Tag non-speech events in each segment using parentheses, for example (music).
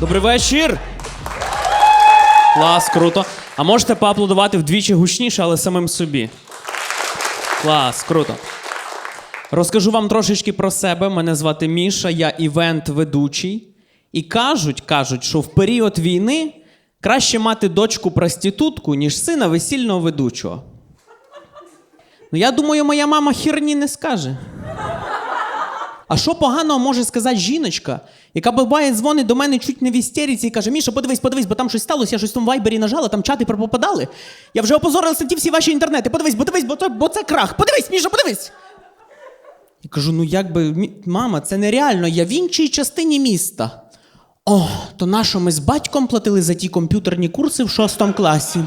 Добрий вечір. Клас, круто. А можете поаплодувати вдвічі гучніше, але самим собі. Клас, круто. Розкажу вам трошечки про себе. Мене звати Міша, я івент-ведучий. І кажуть, кажуть, що в період війни краще мати дочку проститутку, ніж сина весільного ведучого. Ну, я думаю, моя мама херні не скаже. А що поганого може сказати жіночка, яка буває дзвонить до мене чуть не в істериці і каже: Міша, подивись, подивись, бо там щось сталося, я щось в вайбері нажала, там чати пропадали. Я вже опозорилася ті всі ваші інтернети. Подивись, подивись, бо це, бо це крах. Подивись, Міша, подивись. Я кажу: ну якби, мі- мама, це нереально, я в іншій частині міста. О, то нащо ми з батьком платили за ті комп'ютерні курси в шостому класі?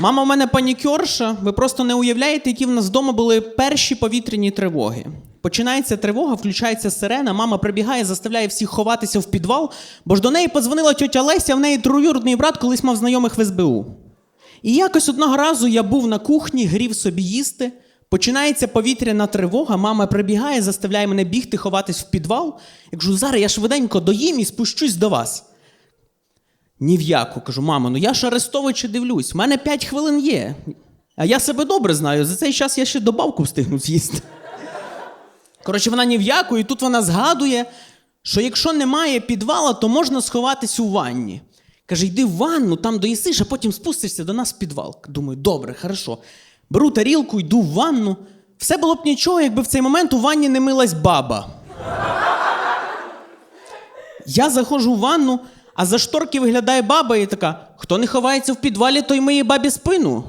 Мама в мене панікерша. Ви просто не уявляєте, які в нас вдома були перші повітряні тривоги. Починається тривога, включається сирена, мама прибігає, заставляє всіх ховатися в підвал, бо ж до неї подзвонила тьотя Леся, в неї троюродний брат колись мав знайомих в СБУ. І якось одного разу я був на кухні, грів собі їсти. Починається повітряна тривога, мама прибігає, заставляє мене бігти, ховатись в підвал. Я кажу, зараз я швиденько доїм і спущусь до вас. Ні в яку. Кажу, мамо, ну я ж арестовичі дивлюсь, в мене 5 хвилин є. А я себе добре знаю, за цей час я ще добавку встигну з'їсти. Коротше, вона ні в яку, і тут вона згадує, що якщо немає підвала, то можна сховатись у ванні. Каже, йди в ванну, там доїсиш, а потім спустишся до нас в підвал. Думаю, добре, хорошо. Беру тарілку, йду в ванну. Все було б нічого, якби в цей момент у ванні не милась баба. Я заходжу в ванну, а за шторки виглядає баба і така: хто не ховається в підвалі, той миє бабі спину.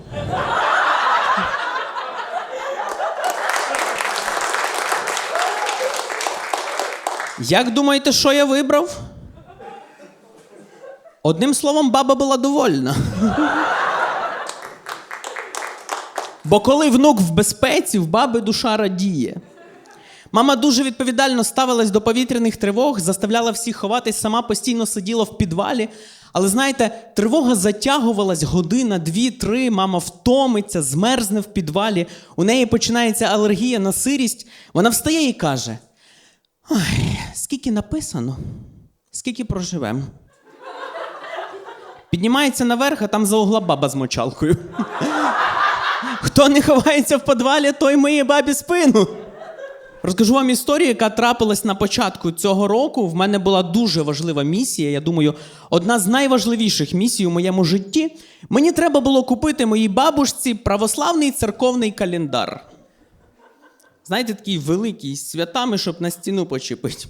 Як думаєте, що я вибрав? Одним словом, баба була довольна. Бо коли внук в безпеці, в баби душа радіє. Мама дуже відповідально ставилась до повітряних тривог, заставляла всіх ховатись, сама постійно сиділа в підвалі. Але знаєте, тривога затягувалась година, дві, три. Мама втомиться, змерзне в підвалі. У неї починається алергія на сирість. Вона встає і каже: Ой, скільки написано, скільки проживемо. Піднімається наверх, а там за угла баба з мочалкою. (laughs) Хто не ховається в підвалі, той миє бабі спину. Розкажу вам історію, яка трапилась на початку цього року. В мене була дуже важлива місія. Я думаю, одна з найважливіших місій у моєму житті. Мені треба було купити моїй бабушці православний церковний календар. Знаєте, такий великий, з святами, щоб на стіну почепити.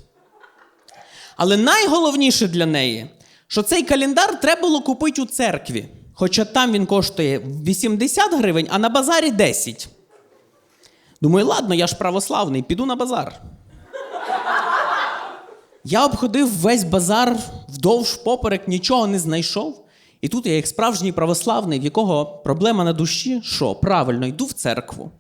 Але найголовніше для неї, що цей календар треба було купити у церкві. Хоча там він коштує 80 гривень, а на базарі 10. Думаю, ладно, я ж православний, піду на базар. Я обходив весь базар вдовж поперек, нічого не знайшов. І тут я, як справжній православний, в якого проблема на душі, що правильно, йду в церкву.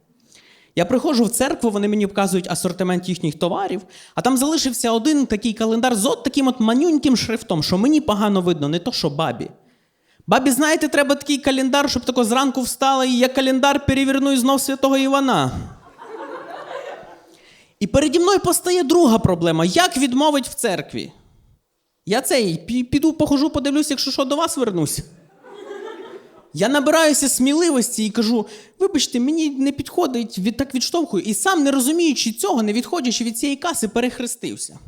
Я приходжу в церкву, вони мені показують асортимент їхніх товарів, а там залишився один такий календар з от таким от манюньким шрифтом, що мені погано видно, не то що бабі. Бабі, знаєте, треба такий календар, щоб тако зранку встала, і я календар переверну і знов святого Івана. І переді мною постає друга проблема: як відмовить в церкві? Я цей піду, похожу, подивлюсь, якщо що, до вас вернусь. Я набираюся сміливості і кажу: вибачте, мені не підходить, від так відштовхую. І сам, не розуміючи цього, не відходячи від цієї каси, перехрестився.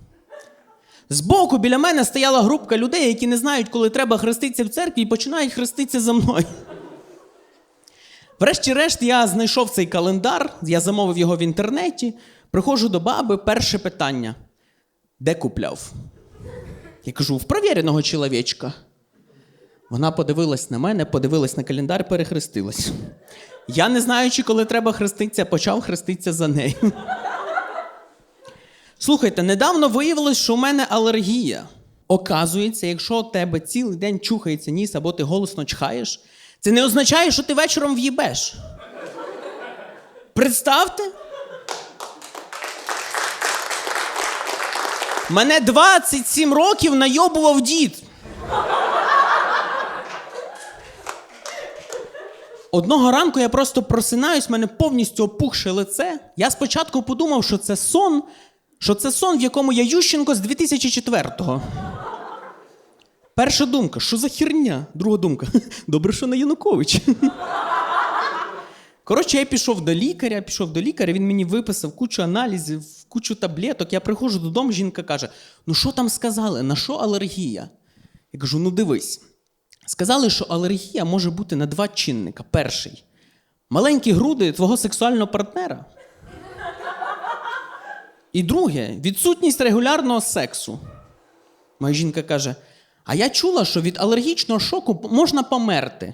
Збоку біля мене стояла групка людей, які не знають, коли треба хреститися в церкві, і починають хреститися за мною. Врешті-решт, я знайшов цей календар, я замовив його в інтернеті. Приходжу до баби, перше питання: де купляв? Я кажу, в провіреного чоловічка. Вона подивилась на мене, подивилась на календар, перехрестилась. Я, не знаючи, коли треба хреститися, почав хреститися за нею. Слухайте, недавно виявилось, що у мене алергія. Оказується, якщо у тебе цілий день чухається ніс або ти голосно чхаєш, це не означає, що ти вечором в'їбеш. Представте. Мене 27 років найобував дід. Одного ранку я просто просинаюсь, в мене повністю опухше лице. Я спочатку подумав, що це сон, що це сон, в якому я Ющенко з 2004-го. Перша думка, що за херня? Друга думка. (laughs) Добре, що не Янукович. Коротше, я пішов до лікаря, пішов до лікаря, він мені виписав кучу аналізів, кучу таблеток. Я приходжу додому, жінка каже: Ну що там сказали? На що алергія? Я кажу: ну дивись. Сказали, що алергія може бути на два чинника. Перший маленькі груди твого сексуального партнера. І друге відсутність регулярного сексу. Моя жінка каже: А я чула, що від алергічного шоку можна померти.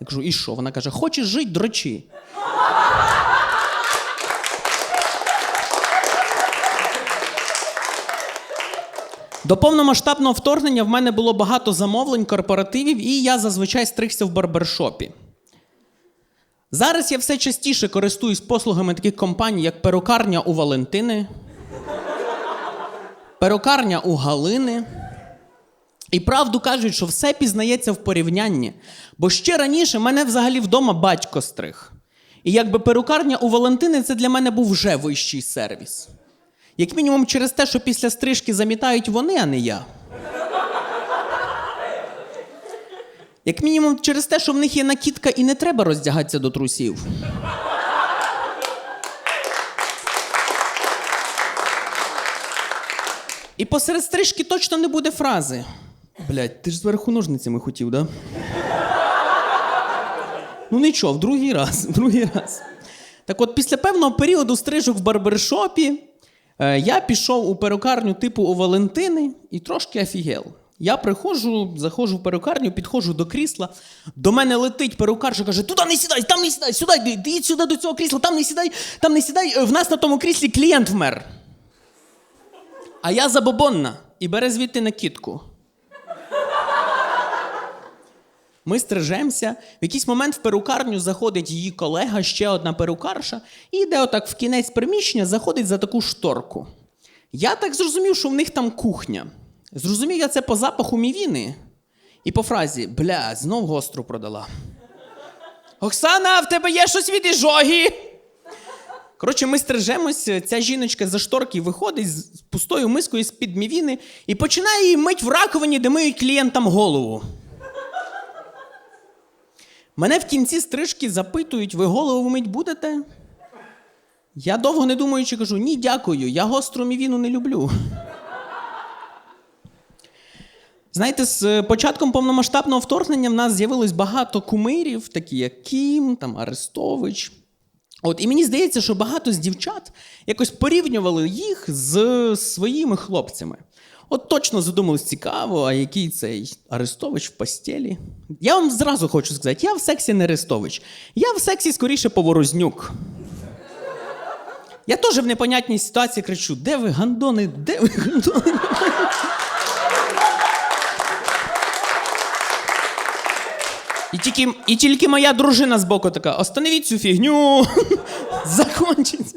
Я кажу, і що? Вона каже: хочеш жити, дрочи. До повномасштабного вторгнення в мене було багато замовлень, корпоративів, і я зазвичай стригся в барбершопі. Зараз я все частіше користуюсь послугами таких компаній, як перукарня у Валентини, перукарня у Галини. І правду кажуть, що все пізнається в порівнянні. Бо ще раніше мене взагалі вдома батько стриг. І якби перукарня у Валентини це для мене був вже вищий сервіс. Як мінімум через те, що після стрижки замітають вони, а не я. Як мінімум через те, що в них є накидка і не треба роздягатися до трусів. І посеред стрижки точно не буде фрази. Блять, ти ж зверху ножницями хотів, да? Ну нічого, в другий раз, в другий раз. Так от, після певного періоду стрижок в барбершопі е, я пішов у перукарню типу у Валентини і трошки офігел. Я приходжу, заходжу в перукарню, підходжу до крісла. До мене летить перукарша, каже: туди не сідай, там не сідай, сюди йди, сюди до цього крісла, там не сідай, там не сідай. Е, В нас на тому кріслі клієнт вмер. А я забобонна і бере звідти накидку. Ми стрижемося. В якийсь момент в перукарню заходить її колега, ще одна перукарша, і йде отак в кінець приміщення, заходить за таку шторку. Я так зрозумів, що в них там кухня. Зрозумів я це по запаху мівіни і по фразі: бля, знов гостру продала. Оксана, в тебе є щось від іжоги? Коротше, ми стрижемося, ця жіночка за шторки виходить з пустою мискою з-під мівіни і починає її мить в раковині, де миють клієнтам голову. Мене в кінці стрижки запитують, ви голову мить будете? Я довго не думаючи кажу: ні, дякую, я гостру мівіну не люблю. Знаєте, з початком повномасштабного вторгнення в нас з'явилось багато кумирів, такі як Кім, там, Арестович. От, і мені здається, що багато з дівчат якось порівнювали їх з своїми хлопцями. От точно задумались цікаво, а який цей Арестович в постелі. Я вам зразу хочу сказати: я в сексі не Арестович. Я в сексі скоріше поворознюк. Я теж в непонятній ситуації кричу: де ви гандони? Де ви гандони? І тільки, і тільки моя дружина збоку така: остановіть цю фігню, закончиться.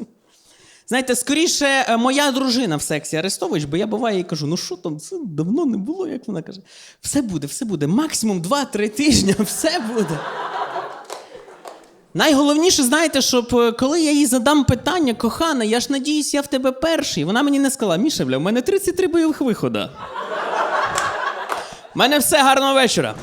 Знаєте, скоріше, е, моя дружина в сексі Арестович, бо я буває і кажу: ну що там, це давно не було, як вона каже. Все буде, все буде. Максимум 2-3 тижні, (laughs) все буде. Найголовніше, знаєте, щоб е, коли я їй задам питання, кохана, я ж надіюсь, я в тебе перший. Вона мені не сказала, Міша, бля, в мене 33 бойових вихода. У мене все гарного вечора.